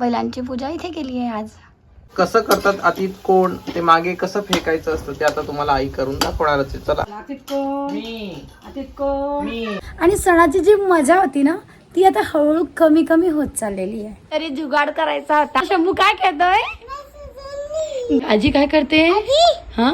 बैलांची पूजा इथे केली आहे आज. कसं करतात अतीत कोण? ते मागे कसं फेकायचं असतं ते आता तुम्हाला आई करून दाखवणारच आहे. चला. आणि सणाची जी मजा होती ना ती आता हळूहळू कमी कमी होत चाललेली आहे. तरी जुगाड करायचा होता. शंभू काय करतोय आजी काय करते? हा?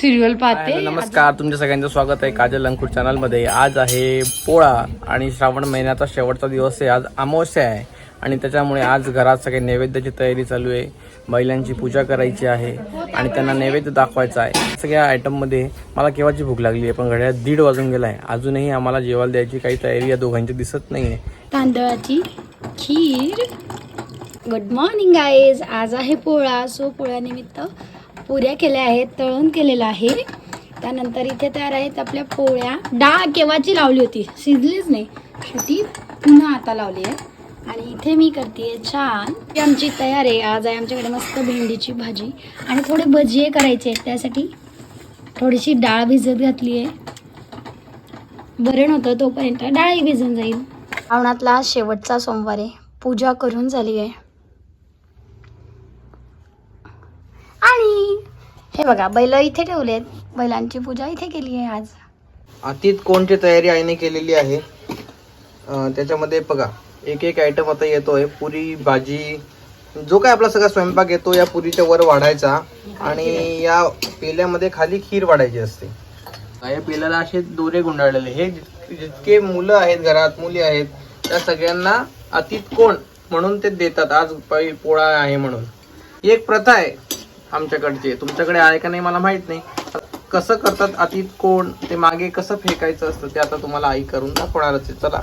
सिरियल पाहते. नमस्कार तुमच्या सगळ्यांचं स्वागत आहे काजल अंकुर चॅनलमध्ये आज आहे पोळा आणि श्रावण महिन्याचा शेवटचा दिवस आहे. आज अमावस्या आहे आणि त्याच्यामुळे आज घरात सगळे नैवेद्याची तयारी चालू आहे. बैलांची पूजा करायची आहे आणि त्यांना नैवेद्य दाखवायचा आहे. सगळ्या आयटममध्ये मला केव्हाची भूक लागली आहे? पण घड्यात दीड वाजून गेला आहे. अजूनही आम्हाला जेवायला द्यायची काही तयारी या दोघांची दिसत नाही आहे तांदळाची खीर गुड मॉर्निंग आईज आज आहे पोळा. सो पोळ्यानिमित्त पुऱ्या केल्या आहेत तळण केलेलं आहे. त्यानंतर इथे तयार आहेत आपल्या पोळ्या. डाळ केव्हाची लावली होती? शिजलीच नाही. शेवटी पुन्हा आता लावली आहे. आणि इथे मी करते छान. ती आमची तयार आहे. आज आहे आमच्याकडे मस्त भेंडीची भाजी. आणि थोडे भजिये करायचे आहेत. त्यासाठी थोडीशी डाळ भिजत घातली आहे. बरण होतं तोपर्यंत डाळही भिजून जाईल. श्रावणातला शेवटचा सोमवार आहे. पूजा करून झाली आहे आणि हे बघा बैल इथे ठेवलेत. बैलांची पूजा इथे केली आहे आज. अतीत कोणची तयारी आईने केलेली आहे? अं, त्याच्यामध्ये बघा एक एक आयटम आता येतोय. पुरी भाजी जो काय आपला सगळा स्वयंपाक येतो या पुरीच्या वर वाढायचा. आणि या पेल्यामध्ये खाली खीर वाढायची असते. या पेल्याला असे दोरे गुंडाळलेले. हे जित- जितके मुलं आहेत घरात मुली आहेत त्या सगळ्यांना अतीत कोण म्हणून ते देतात. आज पै- पोळा आहे म्हणून. ही एक प्रथा आहे. आमच्याकडची. तुमच्याकडे आहे का नाही मला माहीत नाही. कसं करतात अतीत कोण ते मागे कसं फेकायचं असतं ते आता तुम्हाला आई करून दाखवणारच आहे. चला.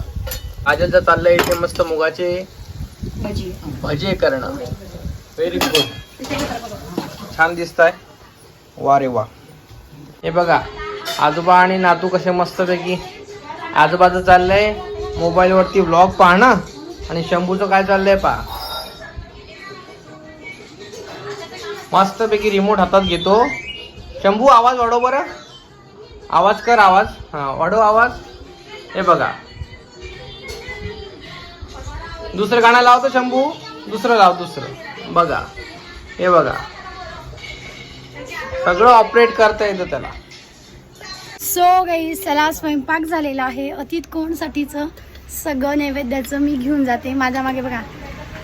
आजचं चाललंय इथे मस्त मुगाचे भजे. करणं. व्हेरी गुड छान दिसत आहे वा रे वा. हे बघा आजोबा आणि नातू कसे मस्तपैकी आजोबाचं चाललंय मोबाईलवरती व्लॉग पाहणं. आणि शंभूचं काय चाललंय पहा. मस्तपैकी रिमोट हातात घेतो. शंभू आवाज वाढव बरं. आवाज कर आवाज. हा वाढव आवाज. हे बघा. दुसरं गाणं लावतो शंभू. दुसरं लाव दुसरं. बघा. हे बघा. सगळं ऑपरेट करता येतं त्याला. सो गाई चला स्वयंपाक झालेला आहे. अतित कोणसाठीचं? सगळं नैवेद्याचं मी घेऊन जाते. माझ्या मागे बघा.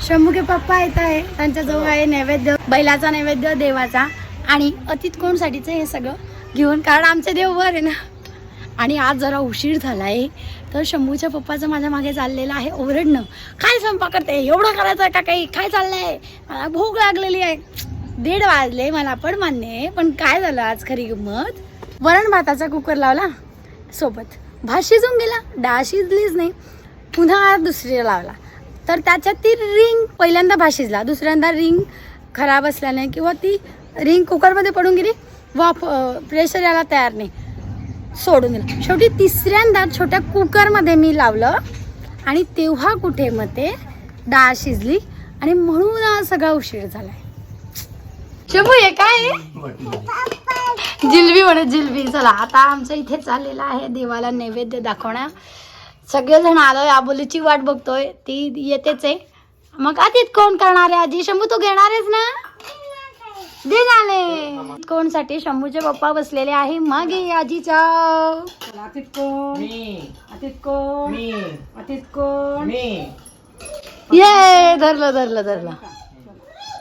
शंभूके पप्पा येत आहे. त्यांच्याजवळ आहे नैवेद्य बैलाचा नैवेद्य देवाचा. आणि अतित कोणसाठीचं हे सगळं घेऊन कारण आमचे देव वर आहे ना. आणि आज जरा उशीर झाला आहे तर शंभूच्या पप्पाचं माझ्या मागे चाललेलं आहे ओरडणं. काय स्वयंपाक करते? एवढं करायचं आहे का काही? काय चाललंय? मला भूक लागलेली आहे. दीड वाजले मला पण मान्य आहे पण काय झालं आज खरी गंमत? वरण भाताचा कुकर लावला. सोबत भात शिजून गेला. डाळ शिजलीच नाही. पुन्हा दुसरी लावला. तर त्याच्यात ती रिंग पहिल्यांदा भात शिजला दुसऱ्यांदा रिंग खराब असल्याने किंवा ती रिंग कुकरमध्ये पडून गेली वाफ प्रेशर यायला तयार नाही. सोडून दिलं. शेवटी तिसऱ्यांदा छोट्या कुकरमध्ये मी लावलं आणि तेव्हा कुठे मग ते डाळ शिजली आणि म्हणून सगळा उशीर झालाय. शंभू हे काय जिलबी म्हणत जिलबी. चला आता आमचं इथे चाललेलं आहे देवाला नैवेद्य दाखवण्या सगळेजण आलोय आबोलीची वाट बघतोय ती येतेच आहे. मग आधीच कोण करणार आहे? आजी शंभू तू घेणार आहेस ना? दे झाले. कोणसाठी शंभूचे पप्पा बसलेले आहे. मग ये आजीच्या ये धरलं धरलं धरलं.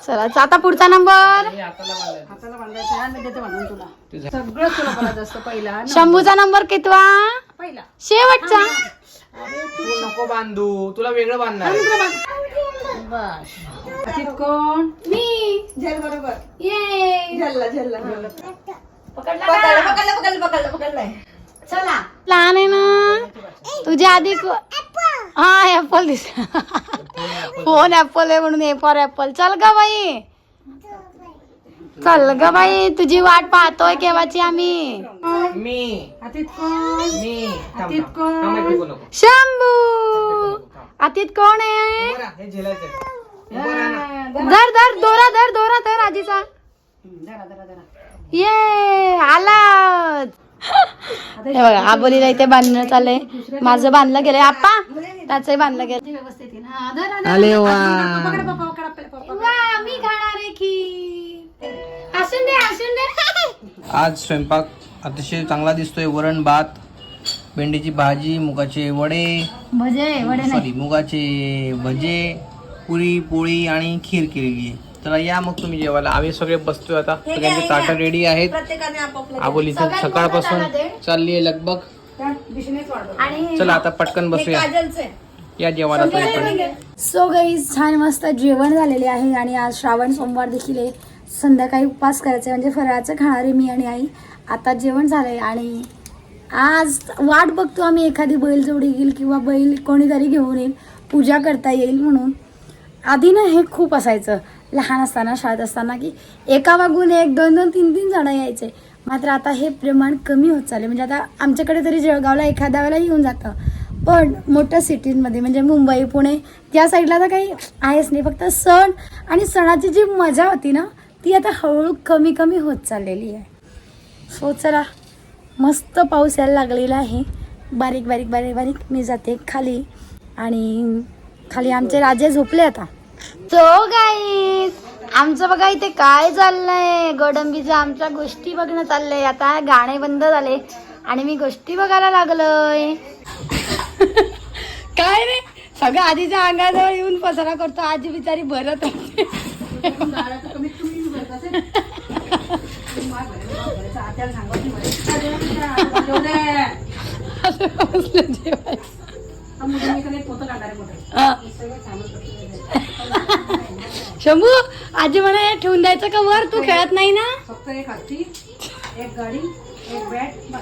चला आता पुढचा नंबर. शंभूचा नंबर कितवा? शेवटचा. तू नको बांधू. तुला वेगळं बांधणार कोण? मी. झेल बरोबर. ये झेलला झेलला पकडला. का? पकडलं पकडलं पकडलं पकडलंय. चला. लहान आहे ना? तुझ्या आधी को- हा ऍपल दिस फोन ऍपल आहे म्हणून ए फॉर ऍपल चल ग बाई. चल ग बाई तुझी वाट पाहतोय केव्हाची आम्ही? मी. अतीत कोण? मी. थांब, अतीत थांब. कोण? थांब, फेकू नको. शंभू! अतीत कोण आहे? हे. धर. धर दोरा धर दोरा धर आजीचा. जरा ये आला हे बघा आबोलीला इथे बांधणं चाललंय. माझं बांधलं गेलंय. आप्पा त्याचंही बांधलं गेलं. हा. आले वा मी खाणार आहे की? आज स्वयंपाक अतिशय चांगला दिसतोय. वरण भात भेंडीची भाजी मुगाचे वडे. भजे वडे नाही. सॉरी मुगाचे भजे पुरी पोळी आणि खीर केलेली आहे. चला या मग तुम्ही जेवायला. आम्ही सगळे बसतोय आता. सगळ्यांचे ताटं रेडी आहेत. प्रत्येकाने आपापलं आबोली सकाळपासून चालली आहे आणि चला आता पटकन बसूया. काजलचे. या जेवायला सो काही छान मस्त जेवण झालेले आहे आणि आज श्रावण सोमवार देखील आहे. संध्याकाळी उपवास करायचे म्हणजे फराळाचं खाणारे मी आणि आई. आता जेवण झालंय आणि आज वाट बघतो आम्ही. एखादी बैल जोडी येईल किंवा बैल कोणीतरी घेऊन येईल. पूजा करता येईल म्हणून. आधी ना हे खूप असायचं. लहान असताना शाळेत असताना की एका मागून एक दोन दोन तीन तीन जणं यायचे. मात्र आता हे प्रमाण कमी होत चालले म्हणजे आता आमच्याकडे तरी जळगावला एखाद्या वेळेला येऊन जातं. पण मोठ्या सिटींमध्ये म्हणजे मुंबई पुणे त्या साईडला तर काही आहेच नाही. फक्त सण आणि सणाची जी मजा होती ना ती आता हळूहळू कमी कमी होत चाललेली आहे. सो चला. मस्त पाऊस यायला लागलेला आहे. बारीक बारीक बारीक बारीक. मी जाते खाली. आणि खाली आमचे राजे झोपले आता. तो गाईज आमचं बघा इथे काय चाललंय? गोडंबीचं आमच्या गोष्टी बघणं चाललंय. आता गाणे बंद झाले आणि मी गोष्टी बघायला लागलोय. काय रे? सगळं आजीच्या अंगाजवळ येऊन पसारा करतो. आजी बिचारी भरत असते आत्याला सांगत नाही असं बसलं जेवायला. पोतं काढणार आहे हा. शंभू आजी म्हणा हे ठेवून द्यायचं का वर? तू खेळत नाही ना? फक्त एक हत्ती एक गाडी एक बॅट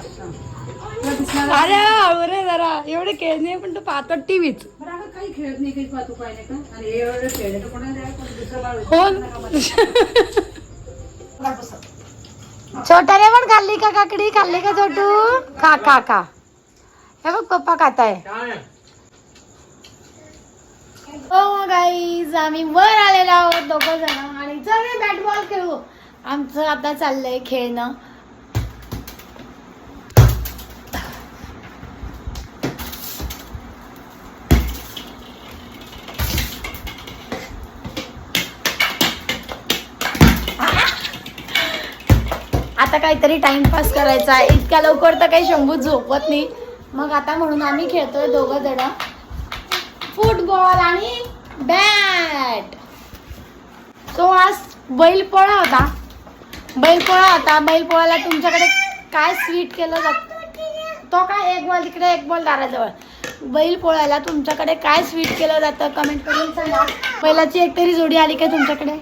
अरे हळू रे जरा. एवढे खेळ नाही पण तू पाहतो टीव्हीच काही खेळत नाही काही पाहतो पाहिजे का? आणि हे एवढं खेळलं तर कोणाला हो. बाळ छोटा रे पण खाल्ली का काकडी? खाल्ली का छोटू? खा खा खा. हे बघ पप्पा खाताय. हो गाईज आम्ही वर आलेलो आहोत दोघं जण आणि चल बॅट बॉल खेळू. आमचं आता चाललंय खेळणं. आता काहीतरी टाइमपास करायचा आहे. इतक्या लवकर तर काही शंभू झोपत नाही. मग आता म्हणून आम्ही खेळतोय दोघं जण. फुटबॉल आणि बॅट सो आज बैलपोळा होता. बैलपोळा होता. बैलपोळ्याला तुमच्याकडे काय स्वीट केलं जात तो काय एक बॉल तिकडे एक बॉल दाराजवळ. बैलपोळ्याला तुमच्याकडे काय स्वीट केलं जातं? कमेंट करून सांगा. बैलाची एक तरी जोडी आली काय तुमच्याकडे?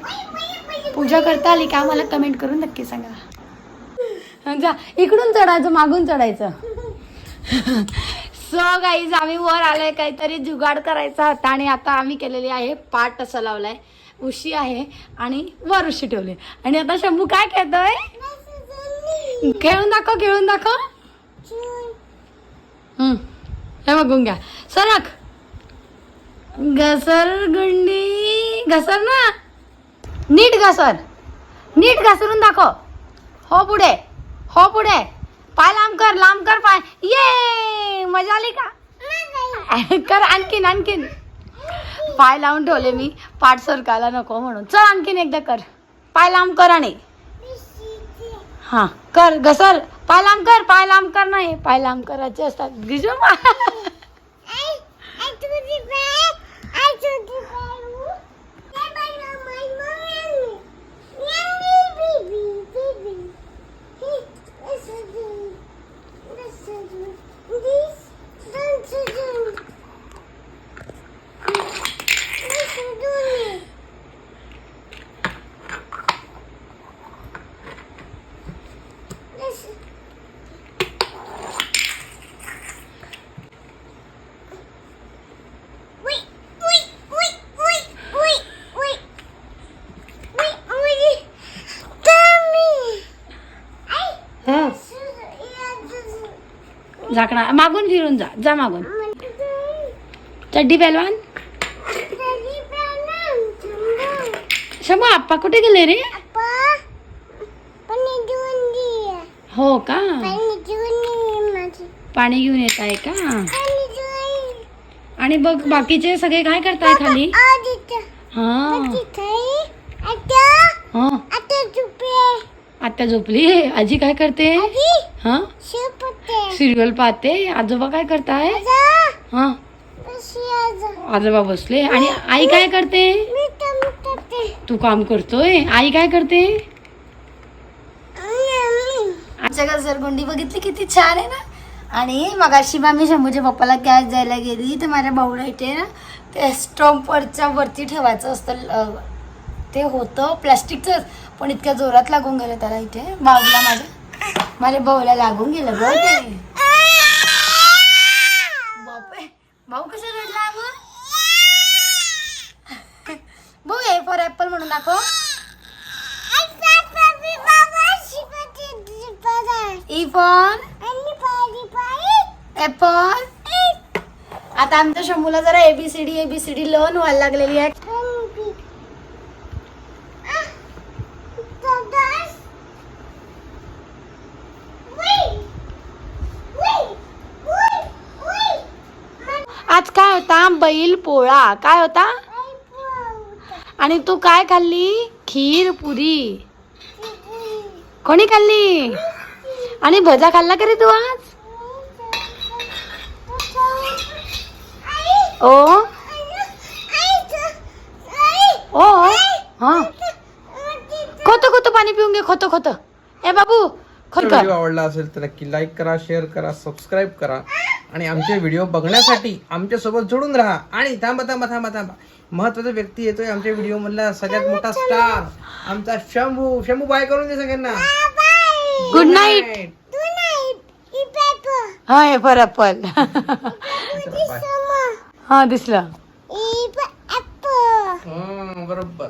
पूजा करता आली का? मला कमेंट करून नक्की सांगा. जा इकडून चढायचं मागून चढायचं. सो गाईज आम्ही वर आलोय काहीतरी जुगाड करायचा होता आणि आता आम्ही केलेली आहे पाट असं लावलाय. उशी आहे आणि वर उशी ठेवली. आणि आता शंभू काय खेळतोय? खेळून दाखव खेळून दाखव. हे बघून घ्या. सरक घसर गुंडी घसर ना. नीट घसर. नीट घसरून दाखव. हो पुढे. हो पुढे. पाय लांब कर लांब कर पाय. ये मजा आली का? कर आणखीन आणखीन. पाय लावून ठेवले मी. पाठ सरकायला नको म्हणून. चल आणखीन एकदा कर. पाय लांब कर आणि. हा कर घसर. पाय लांब कर पाय लांब कर नाही. पाय लांब करायचे असतात. गिजू मा. झाकणा. मागून फिरून जा. जा मागून. चड्डी पहलवान? शंभू आप्पा कुठे गेले रे? हो का? पाणी घेऊन येत आहे का? आणि बघ बाकीचे सगळे काय करताय खाली? हा. हा. आता झोपली. आजी काय करते? हा? सिरियल पाहते. आजोबा काय करताय? हा. आजोबा बसले. आणि आई काय करते? तू काम करतोय? आई काय करते? आमच्या घसरगुंडी बघितली किती छान आहे ना? आणि मगाशी बा मी शंभूच्या पप्पाला कॅश द्यायला गेली. तर माझ्या भाऊला इथे ना ते स्टॉम्पवरच्या वरती ठेवायचं असतं. ते होतं प्लॅस्टिकचं पण इतक्या जोरात लागून गेलं त्याला इथे. भाऊला माझ्या माझ्या भाऊला लागून गेलं ग ते. बापरे. भाऊ कसं रडला मग भाऊ ए फॉर ऍपल म्हणून दाखव. ई फॉर ऍपल आता आमच्या शंभूला जरा एबीसीडी एबीसीडी लर्न व्हायला लागलेली आहे आज काय होता बैल पोळा. काय होता? आणि तू काय खाल्ली? खीर पुरी. कोणी खाल्ली? आणि भजा खाल्ला का रे तू आज? ओ? ओ? हा. खोत खोत पाणी पिऊन घे खोत खोत. ए बाबू खोत. व्हिडिओ आवडला असेल तर नक्की लाईक करा शेअर करा सबस्क्राईब करा. आणि आमचे व्हिडिओ बघण्यासाठी आमच्यासोबत जोडून राहा. आणि थांबा थांबा थांबा थांबा. महत्त्वाचा व्यक्ती येतोय आमच्या व्हिडिओमधला सगळ्यात मोठा स्टार. आमचा शंभू. शंभू बाय करून दे सगळ्यांना. Good night hi for apple हा दिसला बरोबर.